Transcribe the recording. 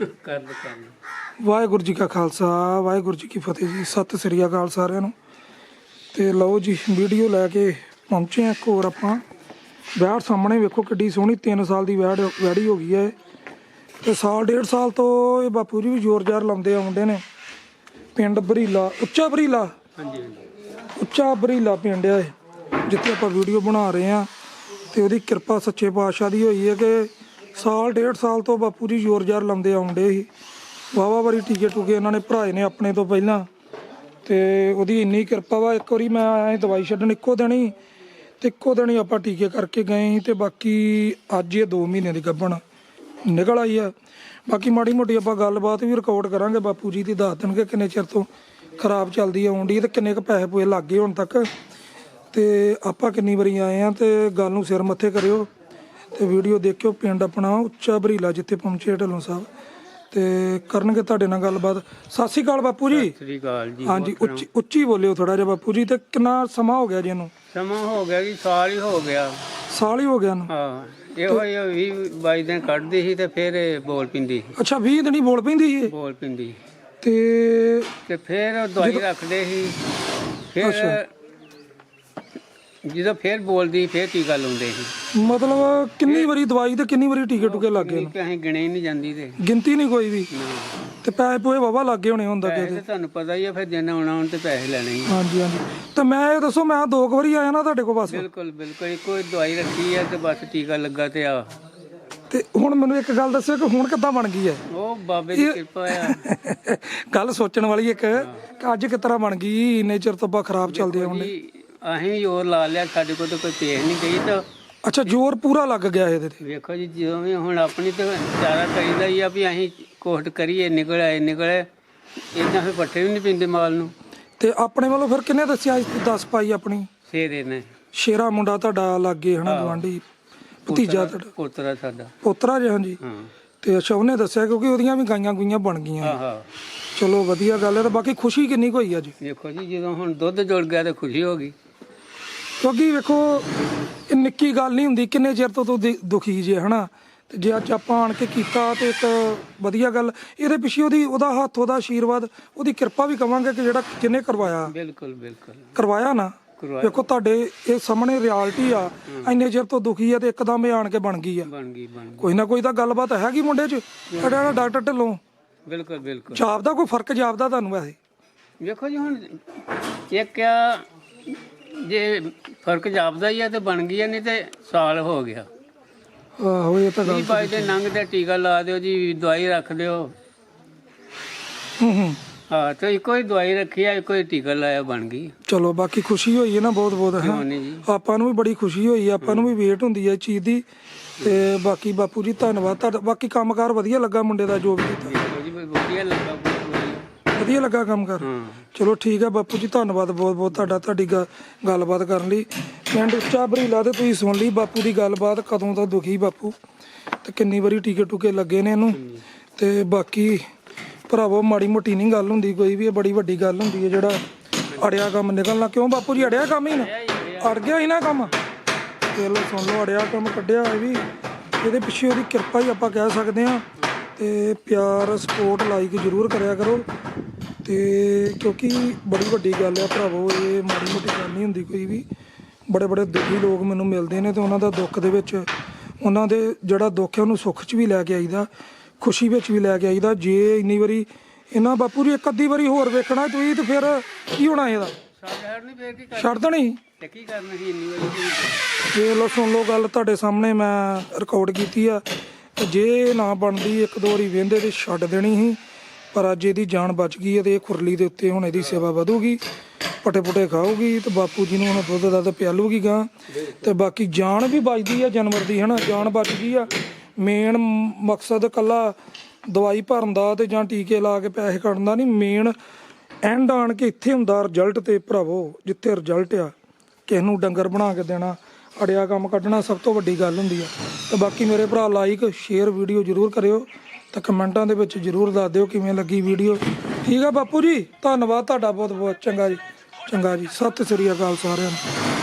ਕਰ ਕਰ। ਵਾਹਿਗੁਰੂ ਜੀ ਕਾ ਖਾਲਸਾ ਵਾਹਿਗੁਰੂ ਜੀ ਕੀ ਫਤਿਹ ਜੀ। ਸਤਿ ਸ੍ਰੀ ਅਕਾਲ ਸਾਰਿਆਂ ਨੂੰ। ਤੇ ਲਓ ਜੀ ਵੀਡੀਓ ਲੈ ਕੇ ਪਹੁੰਚੇ ਆ ਇੱਕ ਹੋਰ ਆਪਾਂ। ਵਿਆਹ ਸਾਹਮਣੇ ਵੇਖੋ ਕਿੱਡੀ ਸੋਹਣੀ 3 ਸਾਲ ਦੀ ਵਿਆਹ ਵੈੜੀ ਹੋ ਗਈ ਹੈ ਤੇ ਸਾਲ ਡੇਢ ਸਾਲ ਤੋਂ ਇਹ ਬਾਪੂ ਜੀ ਵੀ ਜ਼ੋਰ ਜ਼ਾਰ ਲਾਉਂਦੇ ਆਉਂਦੇ ਨੇ। ਪਿੰਡ ਬਰੀਲਾ ਉੱਚਾ ਬਰੀਲਾ? ਹਾਂਜੀ ਹਾਂਜੀ। ਉੱਚਾ ਬਰੀਲਾ ਪਿੰਡ ਆ ਇਹ ਜਿੱਥੇ ਆਪਾਂ ਵੀਡੀਓ ਬਣਾ ਰਹੇ ਆ ਤੇ ਉਹਦੀ ਕਿਰਪਾ ਸੱਚੇ ਪਾਤਸ਼ਾਹ ਦੀ ਹੋਈ ਹੈ ਕਿ ਸਾਲ, ਡੇਢ ਸਾਲ ਤੋਂ ਬਾਪੂ ਜੀ ਜ਼ੋਰ ਜ਼ਾਰ ਲਾਉਂਦੇ ਆਉਂਦੇ ਸੀ। ਵਾਵਾ ਵਾਰੀ ਟੀਕੇ ਟੂਕੇ ਇਹਨਾਂ ਨੇ ਭਰਾਏ ਨੇ ਆਪਣੇ ਤੋਂ ਪਹਿਲਾਂ। ਤੇ ਉਹਦੀ ਇੰਨੀ ਕਿਰਪਾ ਵਾ, ਇੱਕ ਵਾਰੀ ਮੈਂ ਆਇਆ ਸੀ ਦਵਾਈ ਛੱਡਣ ਇੱਕੋ ਦਿਨ ਹੀ, ਤੇ ਇੱਕੋ ਦਿਨ ਹੀ ਆਪਾਂ ਟੀਕੇ ਕਰਕੇ ਗਏ ਸੀ ਤੇ ਬਾਕੀ ਅੱਜ ਇਹ 2 ਮਹੀਨੇ ਦੀ ਗੱਭਣ ਨਿਕਲ ਆਈ ਆ। ਬਾਕੀ ਮਾੜੀ ਮੋਟੀ ਆਪਾਂ ਗੱਲਬਾਤ ਵੀ ਰਿਕਾਰਡ ਕਰਾਂਗੇ ਬਾਪੂ ਜੀ ਦੀ, ਦੱਸ ਦੇਣਗੇ ਕਿੰਨੇ ਚਿਰ ਤੋਂ ਖਰਾਬ ਚੱਲਦੀ ਆਉਂਦੀ ਤੇ ਕਿੰਨੇ ਕ ਪੈਸੇ ਪੂਏ ਲੱਗ ਗਏ ਹੁਣ ਤੱਕ। ਤੇ ਆਪਾਂ ਕਿੰਨੀ ਵਾਰੀ ਆਏ ਆ ਤੇ ਗੱਲ ਨੂੰ ਸਿਰ ਮੱਥੇ ਕਰਿਓ। ਤੇ ਵੀਡੀਓ ਦੇਖਿਓ ਪਿੰਡ ਆਪਣਾ ਉੱਚਾ ਬਰੀਲਾ ਜਿੱਥੇ ਪਹੁੰਚੇ ਢੱਲੋਂ ਸਾਹਿਬ। ਤੇ ਕਰਨਗੇ ਤੁਹਾਡੇ ਨਾਲ ਗੱਲਬਾਤ। ਸਤਿ ਸ਼੍ਰੀ ਅਕਾਲ ਬਾਪੂ ਜੀ। ਸਤਿ ਸ੍ਰੀ ਅਕਾਲ ਜੀ ਹਾਂਜੀ ਉੱਚੀ ਉੱਚੀ ਬੋਲਿਓ ਥੋੜਾ ਜਿਹਾ ਬਾਪੂ ਜੀ ਤੇ ਕਿੰਨਾ ਸਮਾਂ ਹੋ ਗਿਆ ਜੀ ਇਹਨੂੰ? ਸਮਾਂ ਹੋ ਗਿਆ ਜੀ ਸਾਲ ਹੀ ਹੋ ਗਿਆ। ਸਾਲ ਹੀ ਹੋ ਗਿਆ ਇਹਨੂੰ? ਹਾਂ ਇਹੋ ਹੀ 20 22 ਦਿਨ ਕੱਢਦੀ ਸੀ ਤੇ ਫਿਰ ਇਹ ਬੋਲ ਪਿੰਦੀ ਅੱਛਾ 20 ਦਿਨੀ ਬੋਲ ਪੈਂਦੀ ਸੀ ਇਹ? ਬੋਲ ਪਿੰਦੀ ਤੇ ਤੇ ਫਿਰ ਉਹ ਦਵਾਈ ਰੱਖਦੇ ਸੀ। ਫਿਰ ਜਦੋਂ ਫਿਰ ਬੋਲਦੀ ਫਿਰ ਟੀਕਾ ਲਾਉਂਦੇ ਸੀ। ਮਤਲਬ ਕਿੰਨੀ ਵਾਰੀ ਦਵਾਈ ਤੇ ਕਿੰਨੀ ਵਾਰੀ ਟੀਕੇ ਟੁਕੇ ਲੱਗ ਗਏ? ਕਿ ਅਸੀਂ ਗਿਣੇ ਹੀ ਨਹੀਂ ਜਾਂਦੀ ਤੇ। ਗਿਣਤੀ ਨਹੀਂ ਕੋਈ ਵੀ? ਨਾ। ਤੇ ਪੈਸੇ ਪੂਏ ਵਾਵਾ ਲੱਗੇ ਹੋਣੇ ਹੁੰਦਾ ਕਿ ਪੈਸੇ ਤੇ ਤੁਹਾਨੂੰ ਪਤਾ ਹੀ ਆ ਫਿਰ ਜਿੰਨਾ ਆਉਣਾ ਹੁਣ ਤੇ ਪੈਸੇ ਲੈਣੇ ਹੀ ਆ। ਹਾਂਜੀ ਹਾਂਜੀ। ਤੇ ਮੈਂ ਇਹ ਦੱਸੋ ਮੈਂ ਦੋ ਕੁ ਵਾਰੀ ਆਇਆ ਨਾ ਤੁਹਾਡੇ ਕੋਲ ਬਸ। ਬਿਲਕੁਲ ਬਿਲਕੁਲ। ਇੱਕੋ ਹੀ ਦਵਾਈ ਰੱਖੀ ਆ ਤੇ ਬਸ ਟੀਕਾ ਲੱਗਾ ਤੇ ਆ। ਤੇ ਹੁਣ ਮੈਨੂੰ ਇੱਕ ਗੱਲ ਦੱਸਿਓ ਕਿ ਹੁਣ ਕਿੱਦਾਂ ਬਣ ਗਈ ਹੈ? ਉਹ ਬਾਬੇ ਦੀ ਕਿਰਪਾ ਆ। ਗੱਲ ਸੋਚਣ ਵਾਲੀ ਇੱਕ ਕਿ ਅੱਜ ਕਿਸ ਤਰ੍ਹਾਂ ਬਣ ਗਈ? ਇੰਨੇ ਚਿਰ ਤੋਂ ਆਪਾਂ ਖਰਾਬ ਚੱਲਦੇ ਆਉਂਦੇ ਜੀ ਅਸੀਂ ਜ਼ੋਰ ਲਾ ਲਿਆ ਸਾਡੇ ਕੋਲ ਤਾਂ ਕੋਈ ਪੇਸ਼ ਨਹੀਂ ਗਈ ਤਾਂ ਅੱਛਾ ਜ਼ੋਰ ਪੂਰਾ ਲੱਗ ਗਿਆ ਇਹਦੇ ਤੇ। ਵੇਖੋ ਜੀ ਜਦੋਂ ਵੀ ਹੁਣ ਆਪਣੀ ਤੇ ਚਾਰਾ ਕਰੀਦਾ ਹੀ ਆ ਵੀ ਅਸੀਂ ਕੋਸ਼ਟ ਕਰੀਏ ਨਿਕਲ ਆਏ ਨਿਕਲੇ ਇਦਾਂ ਫਿਰ ਪੱਠੇ ਵੀ ਨਹੀਂ ਪਿੰਦੇ ਮਾਲ ਨੂੰ। ਤੇ ਆਪਣੇ ਵੱਲੋਂ ਫਿਰ ਕਿੰਨੇ ਦੱਸਿਆ ਇਸ ਤੇ ਦੱਸ ਪਾਈ ਆਪਣੀ? ਸੇਰੇ ਨੇ। ਸ਼ੇਰਾ ਮੁੰਡਾ ਤੁਹਾਡਾ ਲੱਗੇ ਹਨਾ ਗਵਾਂਢੀ ਭਤੀਜਾ ਤੁਹਾਡਾ। ਪੋਤਰਾ ਸਾਡਾ। ਪੋਤਰਾ ਜੀ। ਹਾਂਜੀ ਹਾਂ। ਤੇ ਅੱਛਾ ਉਹਨੇ ਦੱਸਿਆ ਕਿਉਂਕਿ ਉਹਦੀਆਂ ਵੀ ਗਾਈਆਂ ਗੁਈਆਂ ਬਣ ਗਈਆਂ ਆਹਾ ਚਲੋ ਵਧੀਆ ਗੱਲ ਹੈ ਤੇ ਬਾਕੀ ਖੁਸ਼ੀ ਕਿੰਨੀ ਕੁ ਹੋਈ ਅੱਜ? ਵੇਖੋ ਜੀ ਜਦੋਂ ਹੁਣ ਦੁੱਧ ਜੁੜ ਗਿਆ ਤੇ ਖੁਸ਼ੀ ਹੋ ਗਈ। ਕਿਉਂਕਿ ਵੇਖੋ ਇਹ ਨਿੱਕੀ ਗੱਲ ਨਹੀਂ ਹੁੰਦੀ ਕਿੰਨੇ ਚਿਰ ਤੋਂ ਤੂੰ ਦੇ- ਦੁਖੀ ਜੇ ਹਨਾ? ਤੇ ਜੇ ਅੱਜ ਆਪਾਂ ਆਣ ਕੇ ਕੀਤਾ ਤੇ ਇੱਕ ਵਧੀਆ ਗੱਲ ਇਹਦੇ ਪਿੱਛੇ ਉਹਦੀ ਉਹਦਾ ਹੱਥ ਉਹਦਾ ਆਸ਼ੀਰਵਾਦ ਉਹਦੀ ਕਿਰਪਾ ਵੀ ਕਵਾਂਗੇ ਕਿ ਜਿਹੜਾ ਜਿਹਨੇ ਕਰਵਾਇਆ। ਬਿਲਕੁਲ ਬਿਲਕੁਲ। ਕਰਵਾਇਆ ਨਾ? ਕਰਵਾਇਆ। ਵੇਖੋ ਤੁਹਾਡੇ ਇਹ ਸਾਹਮਣੇ ਰਿਐਲਿਟੀ ਆ ਇੰਨੇ ਚਿਰ ਤੋਂ ਦੁਖੀ ਆ ਤੇ ਇੱਕਦਮ ਇਹ ਆਣ ਕੇ ਬਣ ਗਈ ਆ। ਬਣ ਗਈ ਬਣ ਗਈ। ਕੋਈ ਨਾ ਕੋਈ ਤਾਂ ਗੱਲਬਾਤ ਹੈਗੀ ਮੁੰਡੇ 'ਚ? ਜਿਹੜਾ ਡਾਕਟਰ ਢਿੱਲੋਂ। ਬਿਲਕੁਲ ਬਿਲਕੁਲ। ਜਾਪਦਾ ਕੋਈ ਫ਼ਰਕ ਜਾਪਦਾ ਤੁਹਾਨੂੰ ਵੈਸੇ? ਵੇਖੋ ਜੀ ਹੁਣ ਇੱਕ ਆ ਜੇ ਫ਼ਰਕ ਜਾਪਦਾ ਹੀ ਆ ਤੇ ਬਣ ਗਈ ਆ ਨਹੀਂ ਤੇ ਸਾਲ ਹੋ ਗਿਆ। ਆਹੋ ਇਹ ਤਾਂ ਗੱਲ ਜੀ ਬਾਈ ਦੇ ਨੰਗ ਤੇ ਟੀਕਾ ਲਾ ਦਿਓ ਜੀ ਦਵਾਈ ਰੱਖ ਦਿਓ। ਹੂੰ ਹੂੰ ਹਾਂ ਤੇ ਇੱਕੋ ਹੀ ਦਵਾਈ ਰੱਖੀ ਆ ਇੱਕੋ ਹੀ ਟੀਕਾ ਲਾਇਆ ਬਣ ਗਈ। ਚਲੋ ਬਾਕੀ ਖੁਸ਼ੀ ਹੋਈ ਹੈ ਨਾ ਬਹੁਤ ਬਹੁਤ ਕਿਉਂ ਹਾਂ ਨਹੀਂ ਜੀ? ਆਪਾਂ ਨੂੰ ਵੀ ਬੜੀ ਖੁਸ਼ੀ ਹੋਈ ਆਪਾਂ ਨੂੰ ਵੀ ਵੇਟ ਹੁੰਦੀ ਹੈ ਇਸ ਚੀਜ਼ ਦੀ। ਤੇ ਬਾਕੀ ਬਾਪੂ ਜੀ ਧੰਨਵਾਦ। ਤੁਹਾਡਾ ਬਾਕੀ ਕੰਮਕਾਰ ਵਧੀਆ ਲੱਗਾ ਮੁੰਡੇ ਦਾ ਜੋ ਵੀ ਕੀਤਾ। ਜੀ ਬਹੁਤ ਵਧੀਆ ਲੱਗਾ। ਵਧੀਆ ਲੱਗਾ ਕੰਮਕਾਰ ਹਾਂ। ਚਲੋ ਠੀਕ ਹੈ ਬਾਪੂ ਜੀ ਧੰਨਵਾਦ ਬਹੁਤ ਬਹੁਤ ਤੁਹਾਡਾ ਤੁਹਾਡੀ ਗ- ਗੱਲਬਾਤ ਕਰਨ ਲਈ। ਪਿੰਡ ਉੱਚਾ ਬਰੀਲਾ ਤੇ ਤੁਸੀਂ ਸੁਣ ਲਈ ਬਾਪੂ ਦੀ ਗੱਲਬਾਤ ਕਦੋਂ ਤੋਂ ਦੁਖੀ ਬਾਪੂ। ਤੇ ਕਿੰਨੀ ਵਾਰੀ ਟੀਕੇ ਟੂਕੇ ਲੱਗੇ ਨੇ ਇਹਨੂੰ। ਤੇ ਬਾਕੀ ਭਰਾਵੋ ਮਾੜੀ ਮੋਟੀ ਨਹੀਂ ਗੱਲ ਹੁੰਦੀ ਕੋਈ ਵੀ ਇਹ ਬੜੀ ਵੱਡੀ ਗੱਲ ਹੁੰਦੀ ਹੈ ਜਿਹੜਾ ਅੜਿਆ ਕੰਮ ਨਿਕਲਣਾ। ਕਿਉਂ ਬਾਪੂ ਜੀ ਅੜਿਆ ਕੰਮ ਹੀ ਨਾ? ਅੜ ਗਿਆ ਹੀ ਨਾ ਕੰਮ। ਤੇ ਲੋ ਸੁਣ ਲਓ ਅੜਿਆ ਕੰਮ ਕੱਢਿਆ ਇਹ ਵੀ। ਇਹਦੇ ਪਿੱਛੇ ਉਹਦੀ ਕਿਰਪਾ ਹੀ ਆਪਾਂ ਕਹਿ ਸਕਦੇ ਹਾਂ। ਤੇ ਪਿਆਰ ਸਪੋਰਟ ਲਾਈਕ ਜ਼ਰੂਰ ਕਰਿਆ ਕਰੋ। ਤੇ ਕਿਉਂਕਿ ਬੜੀ ਵੱਡੀ ਗੱਲ ਆ ਭਰਾਵੋ ਇਹ ਮਾੜੀ ਮੋਟੀ ਗੱਲ ਨਹੀਂ ਹੁੰਦੀ ਕੋਈ ਵੀ। ਬੜੇ ਬੜੇ ਦੁਖੀ ਲੋਕ ਮੈਨੂੰ ਮਿਲਦੇ ਨੇ ਤੇ ਉਹਨਾਂ ਦਾ ਦੁੱਖ ਦੇ ਵਿੱਚ ਉਹਨਾਂ ਦੇ ਜਿਹੜਾ ਦੁੱਖ ਹੈ ਉਹਨੂੰ ਸੁੱਖ 'ਚ ਵੀ ਲੈ ਕੇ ਆਈਦਾ ਖੁਸ਼ੀ ਵਿੱਚ ਵੀ ਲੈ ਕੇ ਆਈਦਾ। ਜੇ ਇੰਨੀ ਵਾਰੀ ਇਹਨਾਂ ਬਾਪੂ ਜੀ ਇੱਕ ਅੱਧੀ ਵਾਰੀ ਹੋਰ ਵੇਖਣਾ ਤੁਸੀਂ ਤੇ ਫਿਰ ਕੀ ਹੋਣਾ ਇਹਦਾ? ਨਹੀਂ ਕੀ ਛੱਡ ਦੇਣੀ? ਤੇ ਕੀ ਕਰਨਾ ਸੀ ਇੰਨੀ ਵਾਰੀ? ਜੇ ਲੋ ਸੁਣ ਲਓ ਗੱਲ ਤੁਹਾਡੇ ਸਾਹਮਣੇ ਮੈਂ ਰਿਕਾਰਡ ਕੀਤੀ ਆ। ਤੇ ਜੇ ਨਾ ਬਣਦੀ ਇੱਕ ਦੋ ਵਾਰੀ ਵੇਂਦੇ ਤੇ ਛੱਡ ਦੇਣੀ ਸੀ। ਪਰ ਅੱਜ ਇਹਦੀ ਜਾਨ ਬਚ ਗਈ ਹੈ ਤੇ ਇਹ ਖੁਰਲੀ ਦੇ ਉੱਤੇ ਹੁਣ ਇਹਦੀ ਸੇਵਾ ਵਧੂਗੀ ਪਟੇ ਪੁਟੇ ਖਾਊਗੀ ਤੇ ਬਾਪੂ ਜੀ ਨੂੰ ਹੁਣ ਦੁੱਧ ਦਾ ਤੇ ਪਿਆਲੂਗੀ ਗਾਂ। ਤੇ ਬਾਕੀ ਜਾਨ ਵੀ ਬਚਦੀ ਆ ਜਾਨਵਰ ਦੀ, ਹਨਾ? ਜਾਨ ਬਚ ਗਈ ਆ। ਮੇਨ ਮਕਸਦ ਕੱਲਾ ਦਵਾਈ ਭਰਨ ਦਾ ਤੇ ਜਾਂ ਟੀਕੇ ਲਾ ਕੇ ਪੈਸੇ ਕੱਢਣ ਦਾ ਨਹੀਂ ਮੇਨ ਐਂਡ ਆਣ ਕੇ ਇੱਥੇ ਹੁੰਦਾ ਰਿਜ਼ਲਟ ਤੇ ਭਰਾਵੋ, ਜਿੱਥੇ ਰਿਜ਼ਲਟ ਆ, ਕਿਸੇ ਨੂੰ ਡੰਗਰ ਬਣਾ ਕੇ ਦੇਣਾ। ਅੜਿਆ ਕੰਮ ਕੱਢਣਾ ਸਭ ਤੋਂ ਵੱਡੀ ਗੱਲ ਹੁੰਦੀ ਆ। ਤੇ ਬਾਕੀ ਮੇਰੇ ਭਰਾ ਲਾਈਕ ਸ਼ੇਅਰ ਵੀਡੀਓ ਜਰੂਰ ਕਰਿਓ ਤੇ ਕਮੈਂਟਾਂ ਦੇ ਵਿੱਚ ਜਰੂਰ ਦੱਸ ਦਿਓ ਕਿਵੇਂ ਲੱਗੀ ਵੀਡੀਓ ਠੀਕ ਆ ਬਾਪੂ ਜੀ, ਧੰਨਵਾਦ ਤੁਹਾਡਾ ਬਹੁਤ ਬਹੁਤ ਚੰਗਾ ਜੀ ਚੰਗਾ ਜੀ, ਸਤਿ ਸ੍ਰੀ ਅਕਾਲ ਸਾਰਿਆਂ ਨੂੰ।